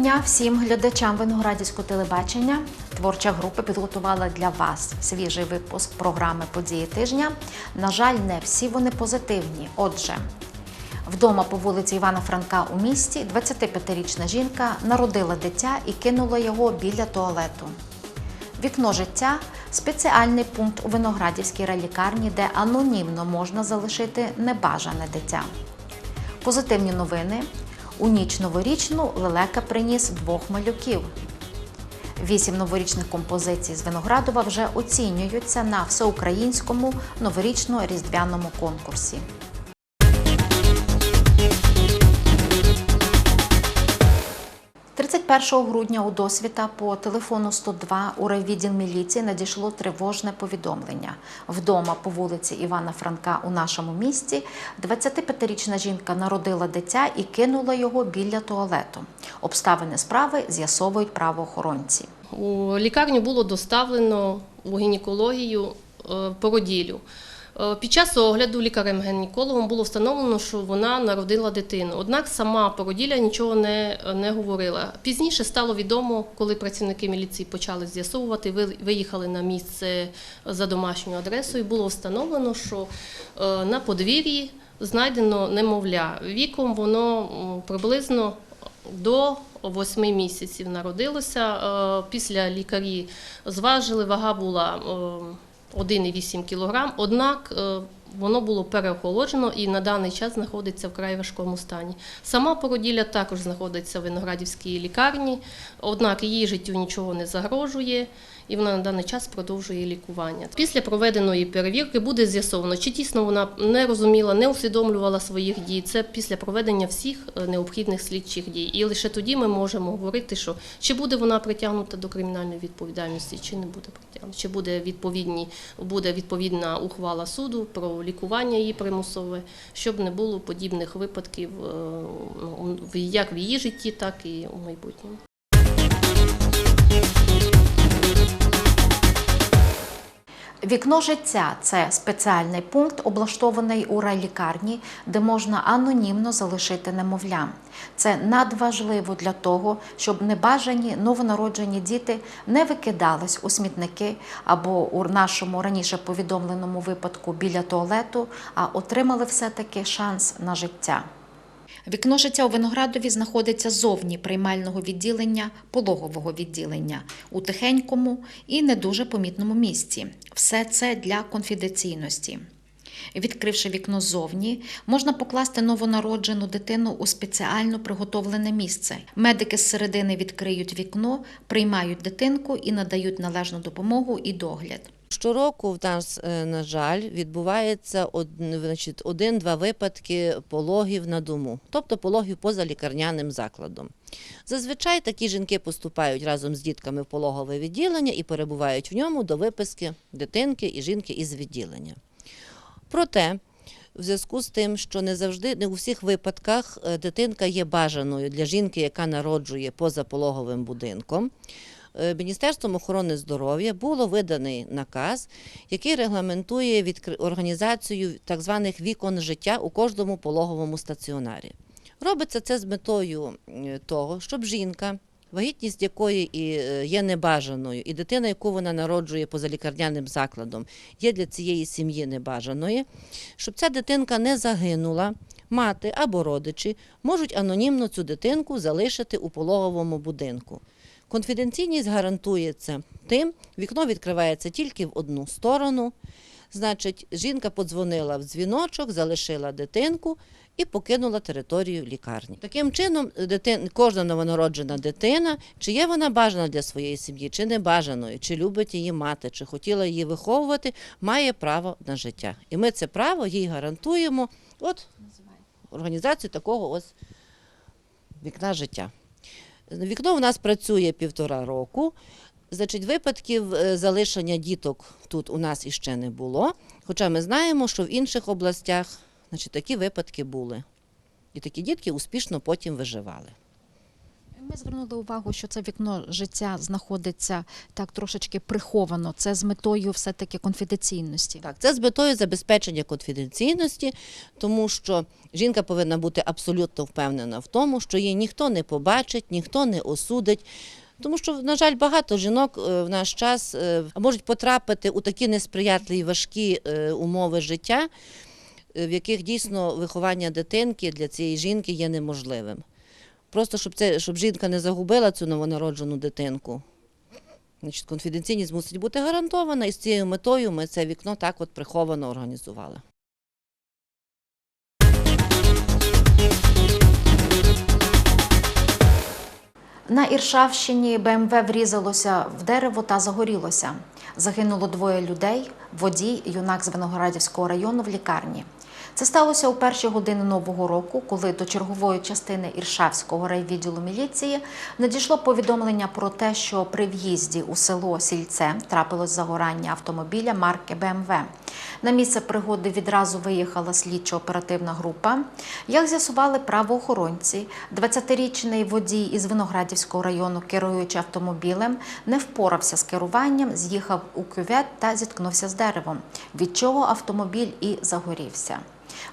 Дня всім глядачам Виноградівського телебачення. Творча група підготувала для вас свіжий випуск програми Події тижня. На жаль, не всі вони позитивні. Отже, вдома по вулиці Івана Франка у місті 25-річна жінка народила дитя і кинула його біля туалету. Вікно життя спеціальний пункт у Виноградівській райлікарні, де анонімно можна залишити небажане дитя. Позитивні новини. У ніч новорічну лелека приніс двох малюків. Вісім новорічних композицій з Виноградова вже оцінюються на всеукраїнському новорічно-різдвяному конкурсі. 31 грудня у досвіта по телефону 102 у райвідділ міліції надійшло тривожне повідомлення. Вдома по вулиці Івана Франка у нашому місті 25-річна жінка народила дитя і кинула його біля туалету. Обставини справи з'ясовують правоохоронці. У лікарню було доставлено у гінекологію е, породіллю. Е, Під час огляду лікарем-гінекологом було встановлено, що вона народила дитину. Однак сама породілля нічого не, не говорила. Пізніше стало відомо, коли працівники міліції почали з'ясовувати, виїхали на місце за домашньою адресою. Було встановлено, що е, на подвір'ї знайдено немовля. Віком воно приблизно до 8 місяців народилося. Е, Після лікарі зважили, вага була е, 1,8 кг, однак е, воно було переохолоджено і на даний час знаходиться в край важкому стані. Сама породілля також знаходиться в Виноградівській лікарні, однак її життю нічого не загрожує. І вона на даний час продовжує лікування. Після проведеної перевірки буде з'ясовано, чи дійсно вона не розуміла, не усвідомлювала своїх дій. Це після проведення всіх е, необхідних слідчих дій. І лише тоді ми можемо говорити, що чи буде вона притягнута до кримінальної відповідальності, чи не буде притягнута, чи буде відповідні буде відповідна ухвала суду про лікування її примусове, щоб не було подібних випадків е, ну, як в її житті, так і у майбутньому. Вікно життя це спеціальний пункт, облаштований у райлікарні, де можна анонімно залишити немовля. Це надважливо для того, щоб небажані новонароджені діти не викидались у смітники або у нашому раніше повідомленому випадку біля туалету, а отримали все-таки шанс на життя. Вікно життя у Виноградові знаходиться зовні приймального відділення, пологового відділення у тихенькому і не дуже помітному місці. Все це для конфіденційності. Відкривши вікно ззовні, можна покласти новонароджену дитину у спеціально приготовлене місце. Медики з середини відкриють вікно, приймають дитинку і надають належну допомогу і догляд. Щороку в нас, е, на жаль, відбувається один-два випадки пологів на дому, тобто пологів поза лікарняним закладом. Зазвичай такі жінки поступають разом з дітками в пологове відділення і перебувають в ньому до виписки дитинки і жінки із відділення. Проте, в зв'язку з тим, що не завжди, не у всіх випадках е, дитинка є бажаною для жінки, яка народжує поза пологовим будинком. е, Міністерством охорони здоров'я було виданий наказ, який регламентує організацію так званих вікон життя у кожному пологовому стаціонарі. Робиться це з метою е, того, щоб жінка, вагітність якої е, є небажаною, і дитина, яку вона народжує поза лікарняним закладом, є для цієї сім'ї небажаною, щоб ця дитинка не загинула. Мати або родичі можуть анонімно цю дитинку залишити у пологовому будинку. Конфіденційність гарантується тим, вікно відкривається тільки в одну сторону. Значить, жінка подзвонила в дзвіночок, залишила дитинку і покинула територію лікарні. Таким чином, дитин, кожна новонароджена дитина, чи є вона бажана для своєї сім'ї, чи не бажаною, чи любить її мати, чи хотіла її виховувати, має право на життя. І ми це право їй гарантуємо. От організацію такого ось вікна життя. Вікно у нас працює півтора року. Значить, випадків е, залишення діток тут у нас іще не було. Хоча ми знаємо, що в інших областях значить, такі випадки були. І такі дітки успішно потім виживали. Ми звернули увагу, що це вікно життя знаходиться так трошечки приховано. Це з метою все-таки конфіденційності. Так, це з метою забезпечення конфіденційності, тому що жінка повинна бути абсолютно впевнена в тому, що її ніхто не побачить, ніхто не осудить. Тому що, на жаль, багато жінок е, в наш час е, можуть потрапити у такі несприятливі важкі е, умови життя, в яких дійсно виховання дитинки для цієї жінки є неможливим. Просто щоб це щоб жінка не загубила цю новонароджену дитинку. Значить, конфіденційність мусить бути гарантована, і з цією метою ми це вікно так от приховано організували. На Іршавщині БМВ врізалося в дерево та загорілося. Загинуло двоє людей, водій, юнак з Виноградівського району в лікарні. Це сталося у перші години нового року, коли до чергової частини Іршавського райвідділу міліції надійшло повідомлення про те, що при в'їзді у село Сільце трапилось загорання автомобіля марки БМВ. На місце пригоди відразу виїхала слідчо-оперативна група. Як з'ясували правоохоронці, 20-річний водій із Виноградівського району, керуючи автомобілем, не впорався з керуванням, з'їхав у кювет та зіткнувся з деревом, від чого автомобіль і загорівся.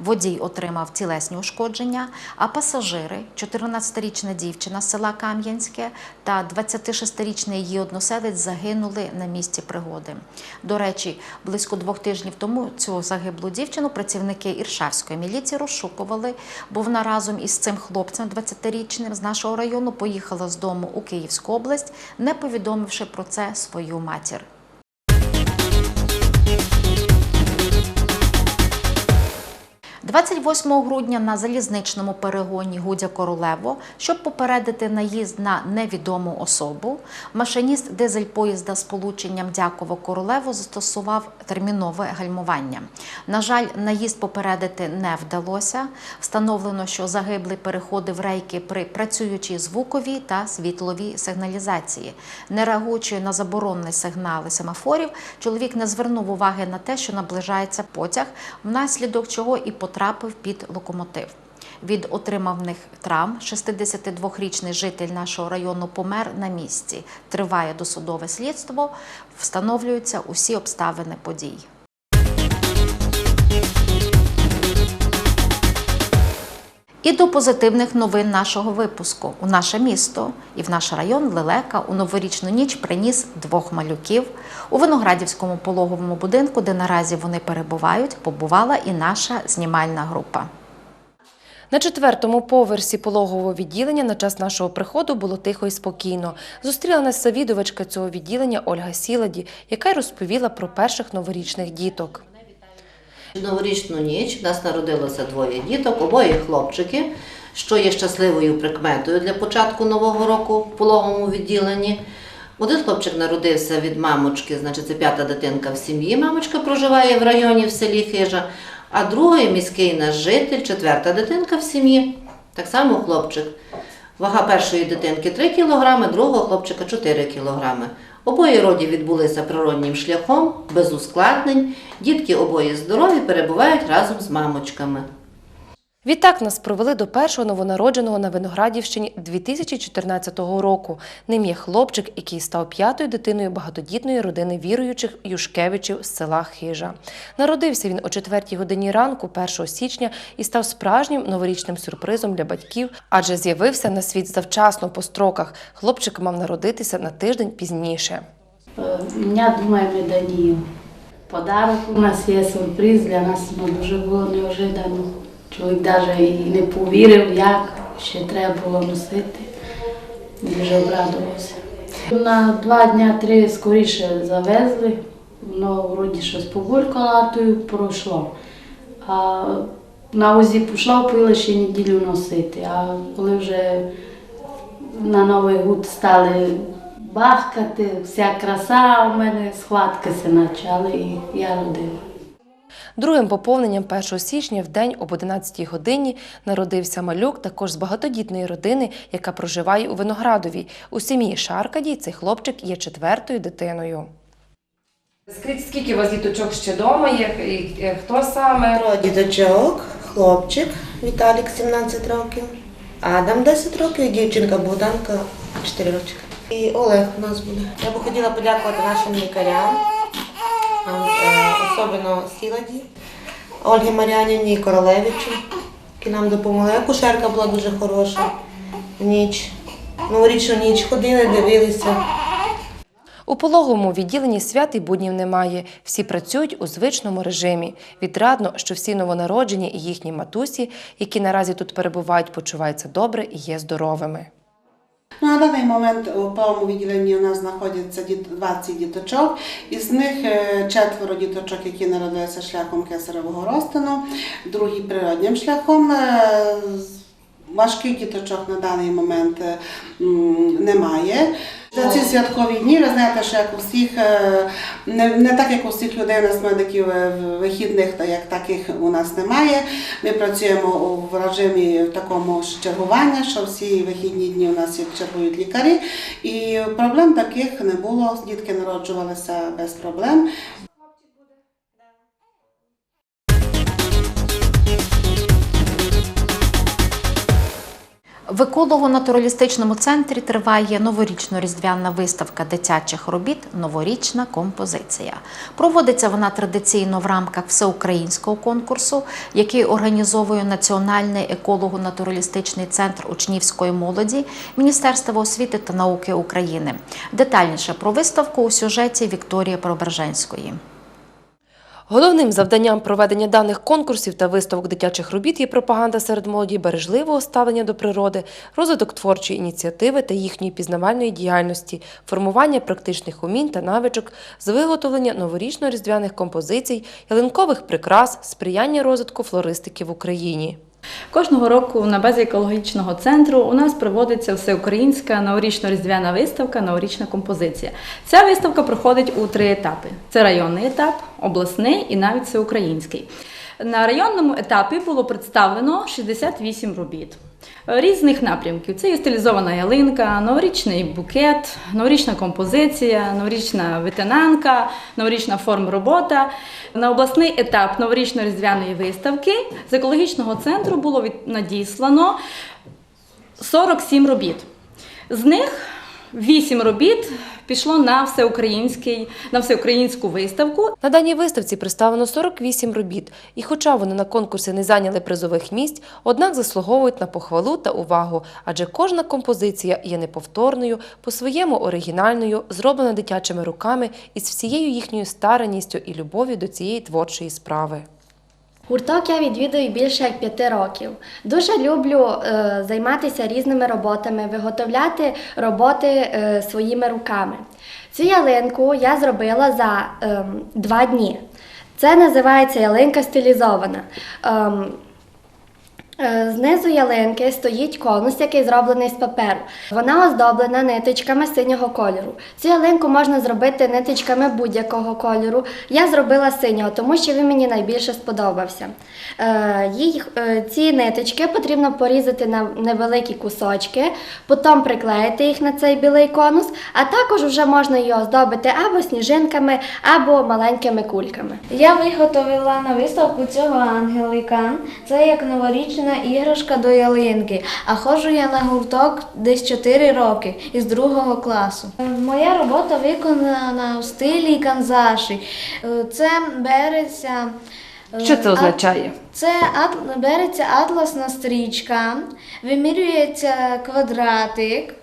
Водій отримав тілесні ушкодження, а пасажири 14-річна дівчина з села Кам'янське та 26-річний її односелець загинули на місці пригоди. До речі, близько двох тижнів тому цю загиблу дівчину працівники Іршавської міліції розшукували, бо вона разом із цим хлопцем 20-річним з нашого району поїхала з дому у Київську область, не повідомивши про це свою матір. – 28 грудня на залізничному перегоні Гудя Королево, щоб попередити наїзд на невідому особу, машиніст дизель-поїзда з полученням Дяково Королево застосував термінове гальмування. На жаль, наїзд попередити не вдалося. Встановлено, що загиблий переходив рейки при працюючій звуковій та світловій сигналізації. Не реагуючи на заборонені сигнали семафорів, чоловік не звернув уваги на те, що наближається потяг, внаслідок чого і потрапив під локомотив. Від отриманих травм 62-річний житель нашого району помер на місці. Триває досудове слідство, встановлюються усі обставини подій. І до позитивних новин нашого випуску. У наше місто і в наш район Лелека у новорічну ніч приніс двох малюків. У Виноградівському пологовому будинку, де наразі вони перебувають, побувала і наша знімальна група. На четвертому поверсі пологового відділення на час нашого приходу було тихо і спокійно. Зустріла нас завідувачка цього відділення Ольга Сіладі, яка й розповіла про перших новорічних діток. В Новорічну ніч в нас народилося двоє діток, обоє хлопчики, що є щасливою прикметою для початку нового року в пологовому відділенні. Один хлопчик народився від мамочки, значить це п'ята дитинка в сім'ї. Мамочка проживає в районі в селі Хижа, а другий міський наш житель, четверта дитинка в сім'ї. Так само хлопчик. Вага першої дитинки 3 кг, другого хлопчика 4 кг. Обоє роді відбулися природнім шляхом, без ускладнень. Дітки обоє здорові, перебувають разом з мамочками. Відтак нас провели до першого новонародженого на Виноградівщині 2014 року. Ним є хлопчик, який став п'ятою дитиною багатодітної родини віруючих Юшкевичів з села Хижа. Народився він о 4 годині ранку, 1 січня, і став справжнім новорічним сюрпризом для батьків, адже з'явився на світ завчасно по строках. Хлопчик мав народитися на тиждень пізніше. Е, думаю, ми Данію. Подарок у нас є сюрприз, для нас ну, дуже було неожиданно. Чоловік навіть і не повірив, як ще треба було носити. Дуже обрадувався. На два дня три скоріше завезли, воно вроді щось побулькало, то й пройшло. А на УЗІ пішла, пила ще неділю носити. А коли вже на Новий год стали бахкати, вся краса у мене схватки почали і я родила. Другим поповненням 1 січня в день об 11 годині народився малюк також з багатодітної родини, яка проживає у Виноградові. У сім'ї Шаркаді цей хлопчик є четвертою дитиною. Скажіть, скільки у вас діточок ще вдома є? І е, хто саме? Троє діточок, хлопчик Віталік 17 років, Адам 10 років, і дівчинка Богданка 4 роки. І Олег у нас буде. Я би хотіла подякувати нашим лікарям, особливо Сіладі, Ольгі Мар'янівні і Королевичу, які нам допомогли. Акушерка була дуже хороша в ніч. Новорічну ніч ходили, дивилися. У пологовому відділенні свят і буднів немає. Всі працюють у звичному режимі. Відрадно, що всі новонароджені і їхні матусі, які наразі тут перебувають, почуваються добре і є здоровими. Ну, на даний момент у певному відділенні у нас знаходяться 20 діточок, із них е, четверо діточок, які народилися шляхом кесаревого розтину, другі природнім шляхом. Е, Важких діточок на даний момент е, немає. За ці святкові дні ви знаєте, що як у всіх, е, не, не так як у всіх людей, у нас медиків е, вихідних, та як таких у нас немає. Ми працюємо в режимі в такому чергування, що всі вихідні дні у нас чергують лікарі. І проблем таких не було. Дітки народжувалися без проблем. В еколого-натуралістичному центрі триває новорічно-різдвяна виставка дитячих робіт Новорічна композиція. Проводиться вона традиційно в рамках всеукраїнського конкурсу, який організовує Національний еколого-натуралістичний центр учнівської молоді Міністерства освіти та науки України. Детальніше про виставку у сюжеті Вікторії Преображенської. Головним завданням проведення даних конкурсів та виставок дитячих робіт є пропаганда серед молоді бережливого ставлення до природи, розвиток творчої ініціативи та їхньої пізнавальної діяльності, формування практичних умінь та навичок з виготовлення новорічно-різдвяних композицій, ялинкових прикрас, сприяння розвитку флористики в Україні. Кожного року на базі екологічного центру у нас проводиться всеукраїнська новорічно-різдвяна виставка Новорічна композиція. Ця виставка проходить у три етапи: це районний етап, обласний і навіть всеукраїнський. На районному етапі було представлено 68 робіт різних напрямків. Це і стилізована ялинка, новорічний букет, новорічна композиція, новорічна витинанка, новорічна форм робота. На обласний етап новорічно-різдвяної виставки з екологічного центру було надіслано 47 робіт. З них 8 робіт пішло на всеукраїнський на всеукраїнську виставку. На даній виставці представлено 48 робіт, і хоча вони на конкурсі не зайняли призових місць, однак заслуговують на похвалу та увагу, адже кожна композиція є неповторною, по-своєму оригінальною, зроблена дитячими руками із всією їхньою старанністю і любов'ю до цієї творчої справи. Гурток я відвідую більше як п'яти років. Дуже люблю е, займатися різними роботами, виготовляти роботи е, своїми руками. Цю ялинку я зробила за е, два дні. Це називається ялинка стилізована. Е, Знизу ялинки стоїть конус, який зроблений з паперу. Вона оздоблена ниточками синього кольору. Цю ялинку можна зробити ниточками будь-якого кольору. Я зробила синього, тому що він мені найбільше сподобався. Е, е, ці ниточки потрібно порізати на невеликі кусочки, потім приклеїти їх на цей білий конус, а також вже можна її оздобити або сніжинками, або маленькими кульками. Я виготовила на виставку цього ангелика. Це як новорічна іграшка до ялинки. А ходжу я на гурток десь 4 роки із другого класу. Е, Моя робота виконана в стилі канзаші. Е, Це береться. е, Що це означає? Це береться атласна стрічка, вимірюється квадратик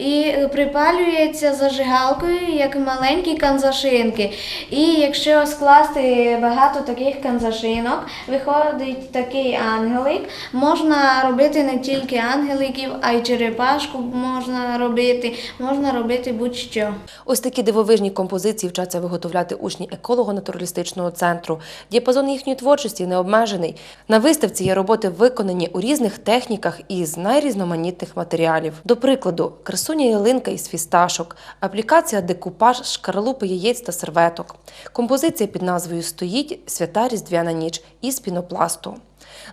і е, припалюється зажигалкою як маленькі канзашинки. І якщо скласти багато таких канзашинок, виходить такий ангелик. Можна робити не тільки ангеликів, а й черепашку можна робити, можна робити будь-що. Ось такі дивовижні композиції вчаться виготовляти учні еколого-натуралістичного центру. Діапазон їхньої творчості не обмежений. На виставці є роботи виконані у різних техніках і з найрізноманітних матеріалів. До прикладу, красуня ялинка із фісташок, аплікація декупаж шкаралупи яєць та серветок. Композиція під назвою Стоїть свята різдвяна ніч із пінопласту.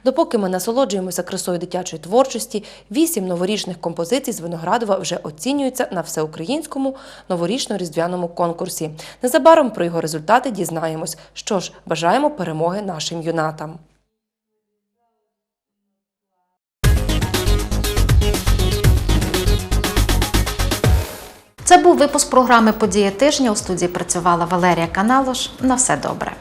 Допоки ми насолоджуємося красою дитячої творчості, вісім новорічних композицій з Виноградова вже оцінюються на всеукраїнському новорічно-різдвяному конкурсі. Незабаром про його результати дізнаємось. Що ж, бажаємо перемоги нашим юнатам. Це був випуск програми Подія тижня. У студії працювала Валерія Каналош. На все добре.